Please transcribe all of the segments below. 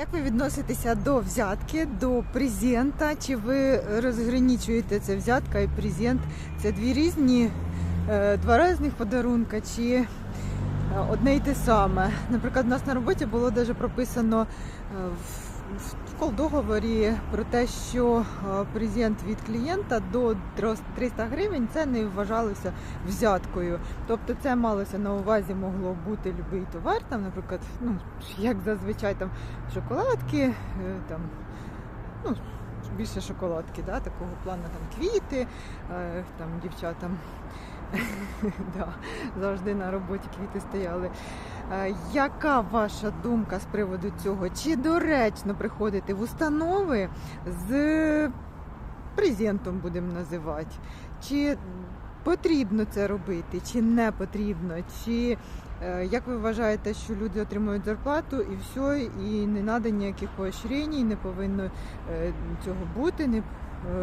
Як ви відноситеся до взятки, до презента? Чи ви розгранічуєте це взятка і презент? Це дві різні, е, два різних подарунка, чи е, одне й те саме? Наприклад, у нас на роботі було навіть прописано е, в в колдоговорі про те, що е, презент від клієнта до 300 гривень це не вважалося взяткою. Тобто це малося на увазі могло бути будь-який товар, там, наприклад, ну, як зазвичай там шоколадки, е, там, ну, більше шоколадки, да, такого плану там квіти, е, там дівчатам завжди на роботі квіти стояли. Е, Яка ваша думка з приводу цього? Чи доречно приходити в установи з презентом, будемо називати? Чи потрібно це робити, чи не потрібно? Чи е, як ви вважаєте, що люди отримують зарплату і все, і не треба ніяких поощрень, не повинно е, цього бути, не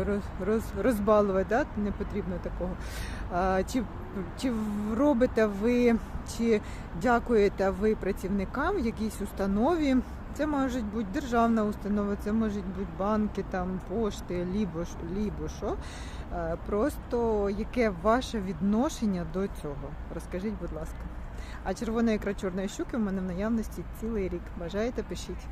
роз, роз, розбалувати, да? не потрібно такого. Чи, чи робите ви, чи дякуєте ви працівникам в якійсь установі? Це можуть бути державна установа, це можуть бути банки, там, пошти, лібо, лібо що. Е, Просто яке ваше відношення до цього? Розкажіть, будь ласка. А червона ікра чорної щуки в мене в наявності цілий рік. Бажаєте, пишіть.